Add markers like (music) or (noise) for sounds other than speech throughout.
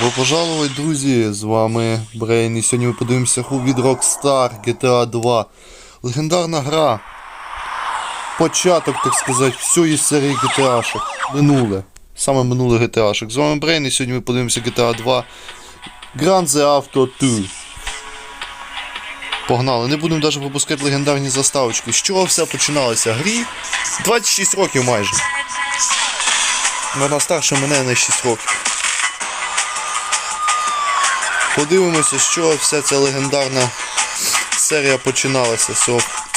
Добро пожаловать, друзі! З вами Брейн, і сьогодні ми подивимося гру від Rockstar GTA 2. Легендарна гра. Початок, так сказати, всієї серії GTA-шок. Минуле. Саме минуле GTA-шок. З вами Брейн, і сьогодні ми подивимося GTA 2. Grand The Auto 2. Погнали, не будемо навіть пропускати легендарні заставочки. З чого все починалося? Грі 26 років майже. Вона старша мене на 6 років. Подивимося, чого вся ця легендарна серія починалася.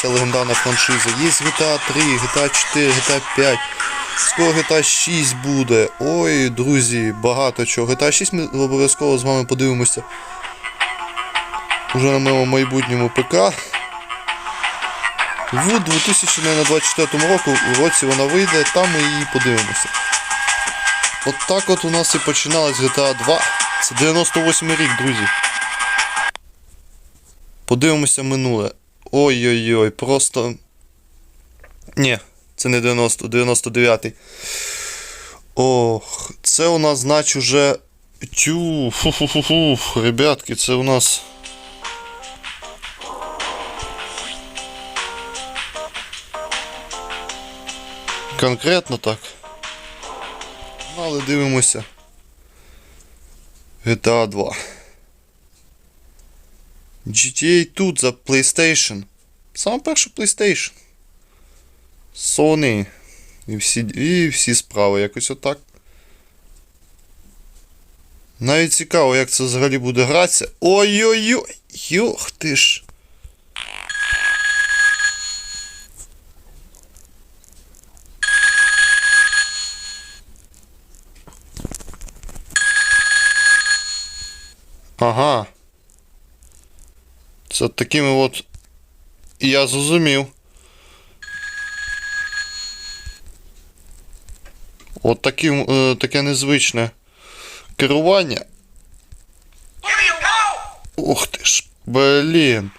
Ця легендарна франшиза. Є GTA 3, GTA 4, GTA 5. Скоро GTA 6 буде. Ой, друзі, багато чого. GTA 6 ми обов'язково з вами подивимося. Уже на моєму майбутньому ПК. В 2024 року, році вона вийде, там ми її подивимося. От так от у нас і починалась GTA 2. Це 98 рік, друзі. Подивимося минуле. Ой-ой-ой, просто. Ні, це не 90, 99-й. Ох, це у нас, значить, уже. Тю, фу-фу-фу-фу, ребятки, це у нас. Конкретно так. Ну, Але дивимося. GTA 2. GTA тут за PlayStation. Саме перше PlayStation. Sony. І всі, і всі справи якось отак. Навіть цікаво, як це взагалі буде гратися. Ой-ой-ой! Йох ти ж. Ага. Це такими от. Я зрозумів. От таким, е, таке незвичне керування. Ух ти ж, блін.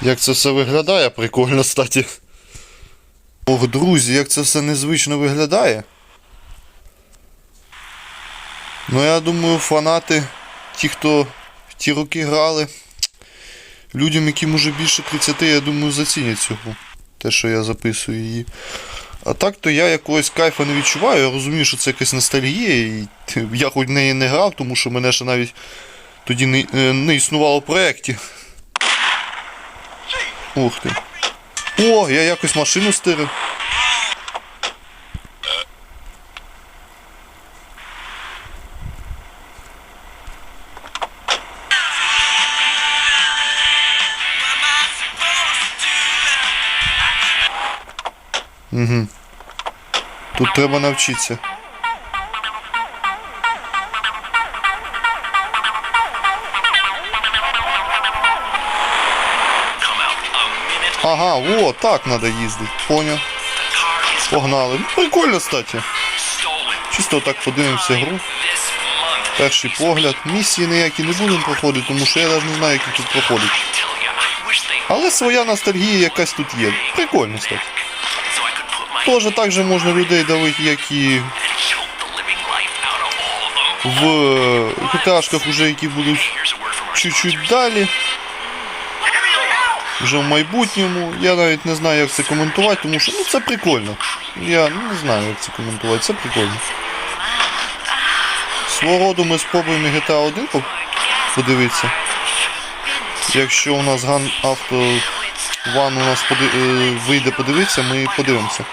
Як це все виглядає, прикольно, статі. Ох, друзі, як це все незвично виглядає. Ну, я думаю, фанати, ті, хто в ті роки грали, людям, яким уже більше 30, я думаю, зацінять гру. Те, що я записую її. А так то я якогось кайфа не відчуваю. Я розумію, що це якась ностальгія, і (laughs) я хоч в неї не грав, тому що мене ще навіть тоді не, е, не існувало в проєкті. Ух ти. О, я якось машину стирив. Треба навчитися. Ага, о, так треба їздити. Поняв. Погнали. Ну, прикольно, кстати. Чисто так подивимося гру. Перший погляд. Місії ніякі не будемо проходити, тому що я навіть не знаю, які тут проходять. Але своя ностальгія якась тут є. Прикольно, кстати. Тоже так же можна людей давити, як і в GTA-шках уже, які будуть чуть-чуть далі. Вже в майбутньому. Я навіть не знаю, як це коментувати, тому що ну це прикольно. Я не знаю, як це коментувати, це прикольно. Свого роду ми спробуємо GTA 1 подивитися. Якщо у нас Gun Auto One у нас поди... е, вийде подивитися, ми подивимося.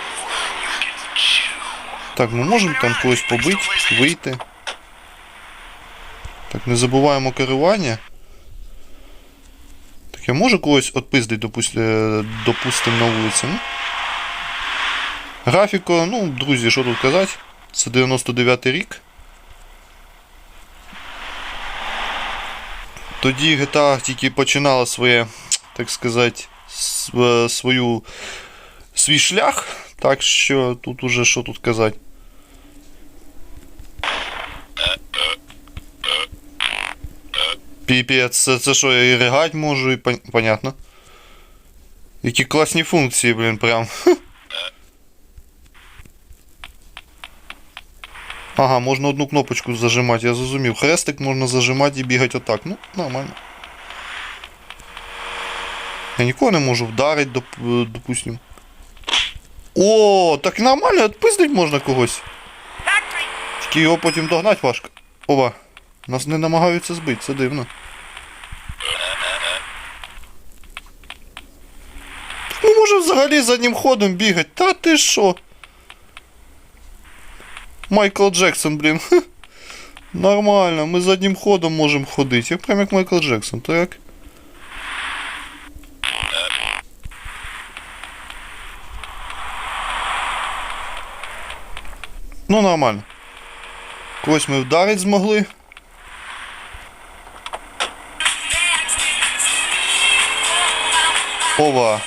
Так, ми можемо там когось побити, вийти. Так, не забуваємо керування. Так, я можу когось відпиздити, допустим, допустим, на вулиці. Ну? Графіко, ну, друзі, що тут казати? Це 99 рік. Тоді GTA тільки починала своє, так сказати, св- свою, свій шлях. Так що тут уже що тут казати. Піпець, це, це що, я і ригать можу, і понятно. Які класні функції, блін, прям. (laughs) Ага, можна одну кнопочку зажимати, я зрозумів. Хрестик можна зажимати і бігати отак. Ну, нормально. Я нікого не можу вдарити, доп, допустим. О, так нормально, відпиздить можна когось. Тільки його потім догнати важко. Ова. Нас не намагаються збити, це дивно. Ну може взагалі заднім ходом бігати. Та ти що? Майкл Джексон, блін. Нормально, ми заднім ходом можемо ходити. Я прям як Майкл Джексон, так? Ну, нормально. Когось ми вдарити змогли. Ова.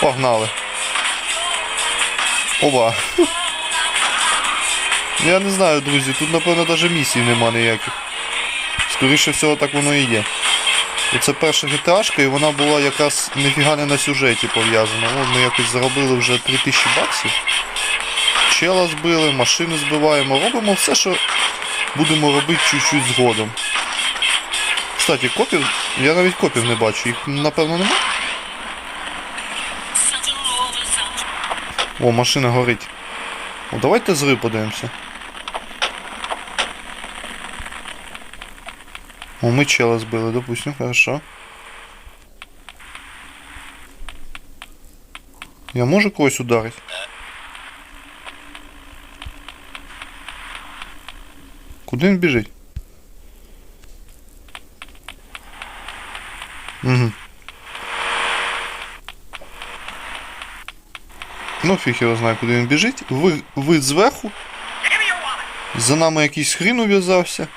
Погнали. Ова. Я не знаю, друзі, тут, напевно, навіть місій нема ніяких. Скоріше всього, так воно і є. І це перша GTA, і вона була якраз ніфіга не на сюжеті пов'язана. О, ми якось заробили вже 3000 баксів. Чела збили, машини збиваємо, робимо все, що будемо робити чуть-чуть згодом. Кстати, копів, я навіть копів не бачу, їх напевно нема. О, машина горить. О, давайте зрив подивимося. О, ми чела збили, допустим, хорошо. Я можу когось ударити? Куди він біжить? Угу. Ну, фіг його знає, куди він біжить. Ви, ви зверху. За нами якийсь хрін ув'язався.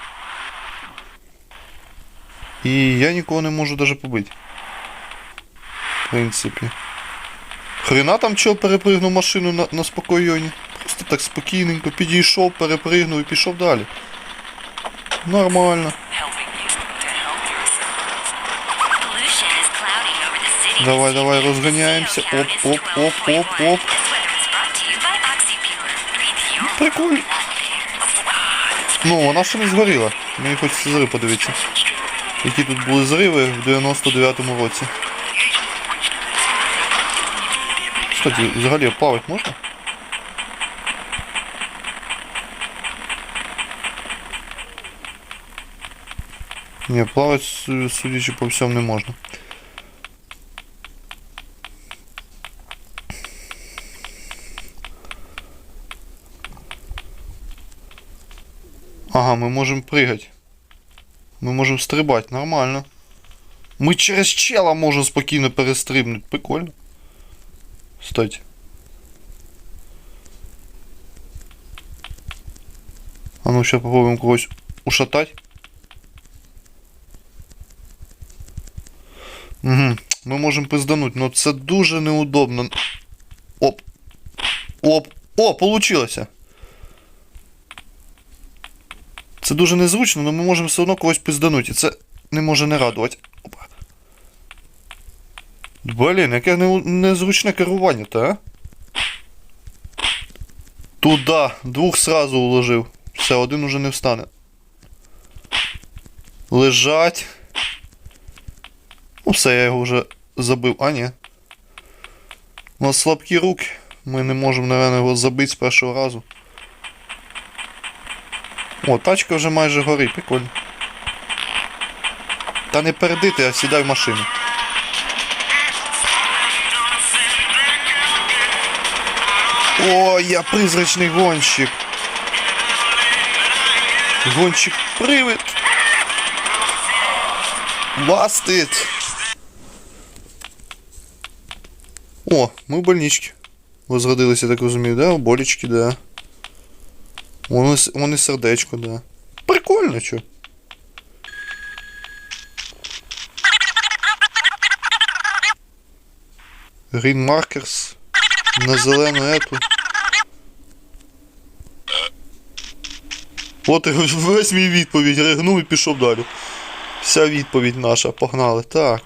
І я нікого не можу даже побити. В принципі. Хрена там чел перепригнув машину на, на спокойоні. Просто так спокійненько підійшов, перепригнув і пішов далі. Нормально. Давай, давай, розганяємося. Оп, оп, оп, оп, оп. Прикольно. Ну, вона ще не згоріла. Мені хочеться зрив подивитися. Які тут були зриви в 99-му році. Кстати, взагалі плавати можна? Ні, плавати, су- судячи по всьому, не можна. Ага, ми можемо пригати. Ми можемо стрибати, нормально. Ми через чела можемо спокійно перестрибнути. Прикольно. Кстати. А ну ще попробуємо когось ушатати. Угу. Можемо пиздануть, але це дуже неудобно. Оп. Оп. О, получилося. Це дуже незручно, але ми можемо все одно когось пиздануть. І це не може не радувати. Опа. Блін, яке не, незручне керування, та? а? Туда. Двох сразу уложив. Все, один уже не встане. Лежать. Ну все, я його вже забив. А, ні. У нас слабкі руки. Ми не можемо, напевно, його забити з першого разу. О, тачка вже майже горить, прикольно. Та не передити, а сідай в машину. О, я призрачний гонщик. Гонщик привид. Бастит. О, ми в больничці. Возродилися, так розумію, да? Болічки, да. Вони, с- вони сердечко, да. Прикольно, чо. Green Markers. На зелену ету. От і весь мій відповідь. Ригнув і пішов далі. Вся відповідь наша. Погнали. Так.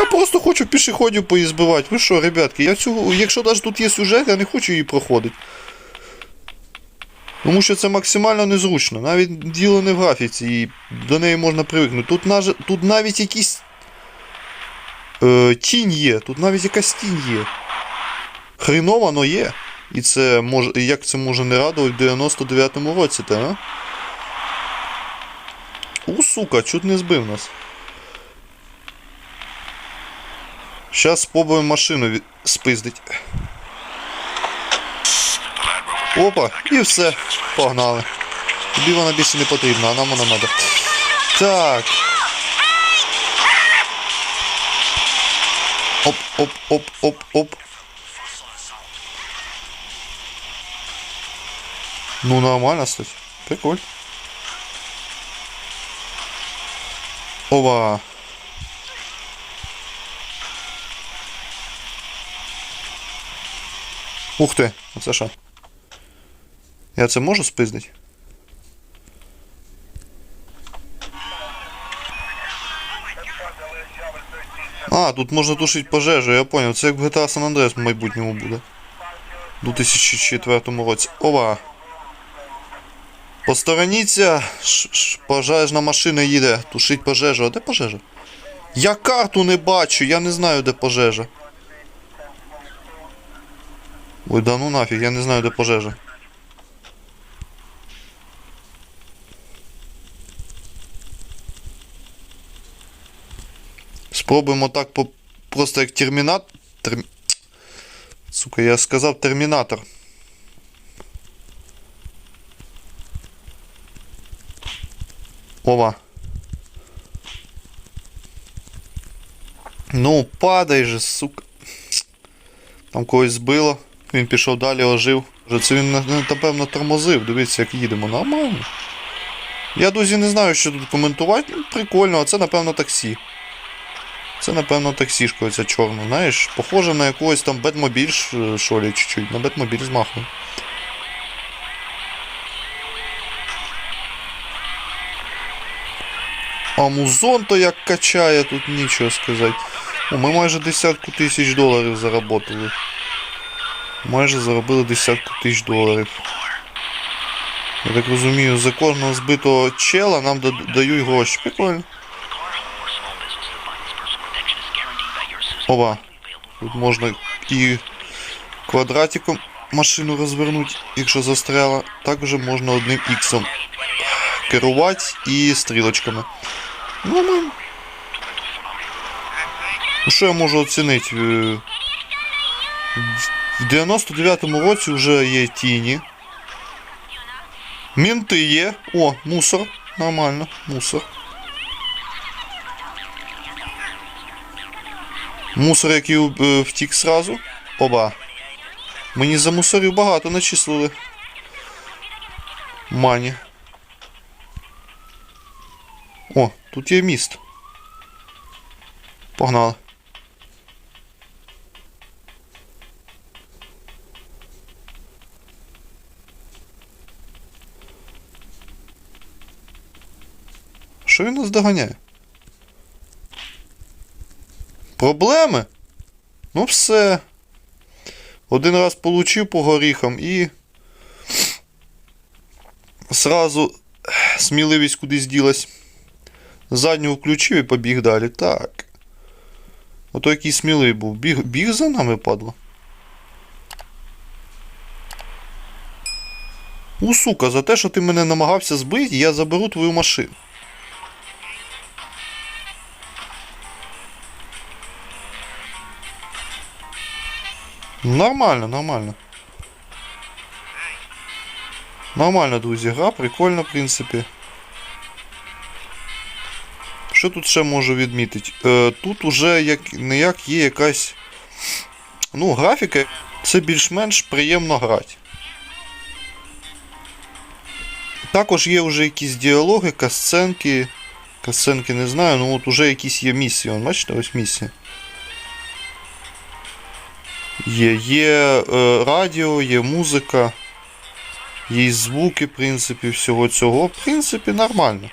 Я просто хочу пішоходів поїзбивати. Ви що, ребятки, я цього, якщо навіть тут є сюжет, я не хочу її проходити. Тому що це максимально незручно. Навіть діло не в графіці, і до неї можна привикнути. Тут, наже- тут навіть якісь. Е, тінь є, тут навіть якась тінь є. Хріново, но є. І це може. Як це може не радувати в 99-му році, та. У, сука, чуть не збив нас. Щас спробуємо машину спиздить. Опа, і все, погнали. Тобі вона більше не потрібна, а нам вона треба. Так. Оп, оп, оп, оп, оп. Ну нормально, кстати. Прикольно. Ова. Ух ти, оце що? Я це можу спиздити? А, тут можна тушити пожежу, я понял. Це як в GTA San Andreas в майбутньому буде. У 2004 році. Ова. Постороніться, пожежна машина їде, тушить пожежу. А де пожежа? Я карту не бачу, я не знаю, де пожежа. Ой, да ну нафіг, я не знаю, де пожежа. Спробуємо так по... просто як термінатор. Терм... Сука, я сказав термінатор. Ова. Ну, падай же, сука. Там когось збило. Він пішов далі, ожив. Це він на- на- напевно тормозив. Дивіться, як їдемо. Нормально. Я друзі не знаю, що тут коментувати. Ну, прикольно, а це напевно таксі. Це, напевно, таксішка оця чорна, знаєш, похоже на якогось там Бетмобіль, ш- що ли, чуть-чуть. На Бетмобіль змахує. А музон то як качає, тут нічого сказати. О, ми майже десятку тисяч доларів заработали. Майже заробили десятку тисяч доларів. Я так розумію, за кожного збитого чела нам дають гроші. Прикольно. Ова. Тут можна і квадратиком машину розвернути, якщо застряла. Також можна одним іксом керувати і стрілочками. Нормально. Ну що я можу оцінити? В 99-му році вже є тіні. Мінти є. О, мусор. Нормально, мусор. Мусор, який е, втік сразу. Оба. Мені за мусорів багато начислили. Мані. О, тут є міст. Погнали. Що він нас доганяє? Проблеми? Ну все. Один раз получив по горіхам і. Сразу сміливість кудись ділась. Задню включив і побіг далі. Так. Ото який сміливий був. Біг, біг за нами падло. У, сука, за те, що ти мене намагався збити, я заберу твою машину. Нормально, нормально. Нормально, друзі, гра, прикольно, в принципі. Що тут ще можу відмітити? Е, тут уже як не як є якась. Ну, графіка, це більш-менш приємно грати. Також є вже якісь діалоги, касценки. Касценки не знаю, ну от уже якісь є місії. Бачите, ось місія. Є, є е, радіо, є музика, є звуки, в принципі, всього цього. В принципі, нормально.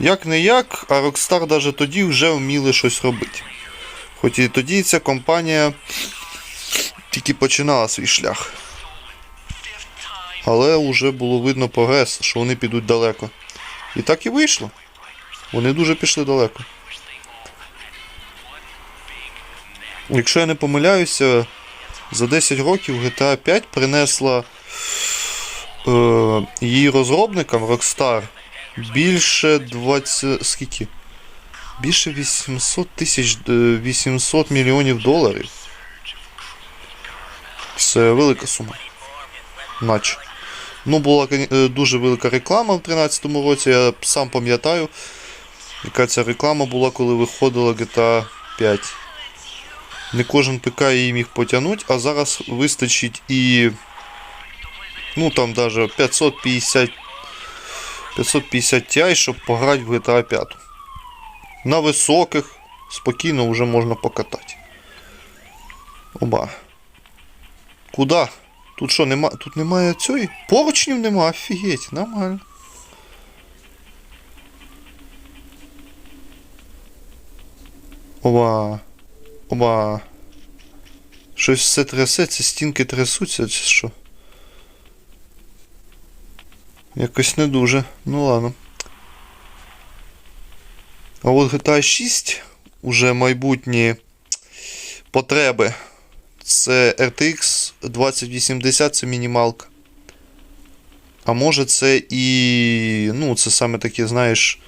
Як не як, а Rockstar навіть тоді вже вміли щось робити. Хоч і тоді ця компанія тільки починала свій шлях. Але вже було видно прогрес, що вони підуть далеко. І так і вийшло. Вони дуже пішли далеко. Якщо я не помиляюся, за 10 років GTA 5 принесла е, її розробникам Rockstar більше 20. скільки? Більше 800 тисяч е, 800 мільйонів доларів. Це велика сума. Наче. Ну, була е, дуже велика реклама в 2013 році. Я сам пам'ятаю, яка ця реклама була, коли виходила GTA 5. Не кожен ПК її міг потягнути, а зараз вистачить і. Ну там даже 550 550 Ti, щоб пограти в GTA 5. На високих спокійно вже можна покатати. Оба. Куда? Тут що, нема. Тут немає цієї? Поручнів нема, офігеть, нормально. Оба. Оба. Щось все трясеться, стінки трясуться, чи що? Якось не дуже. Ну ладно. А от GTA 6 уже майбутні потреби. Це RTX 2080, це мінімалка. А може це і. Ну, це саме такі, знаєш.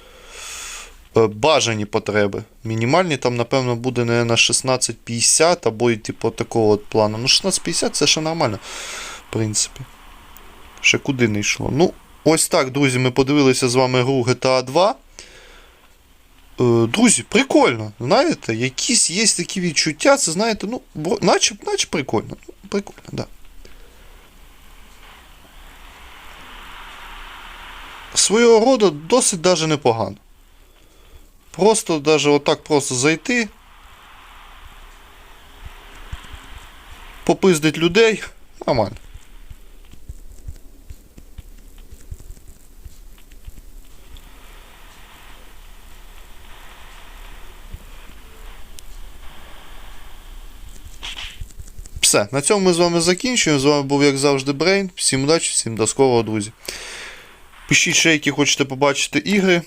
Е, Бажані потреби. Мінімальні там, напевно, буде не на 1650 або і типу такого от плану. Ну, 1650 це ще нормально, в принципі. Ще куди не йшло. Ну, ось так, друзі, ми подивилися з вами гру GTA 2. Е, Друзі, прикольно. Знаєте, якісь є такі відчуття, це знаєте, ну, наче, наче прикольно. Ну, Прикольно. Да. Свого роду досить даже непогано. Просто даже отак просто зайти. Попиздить людей. Нормально. Все, на цьому ми з вами закінчуємо. З вами був, як завжди, Брейн. Всім удачі, всім до скорого, друзі. Пишіть ще, які хочете побачити ігри.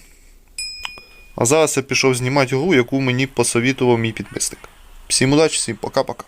А зараз я пішов знімати гру, яку мені посовітував мій підписник. Всім удачі, всім пока-пока.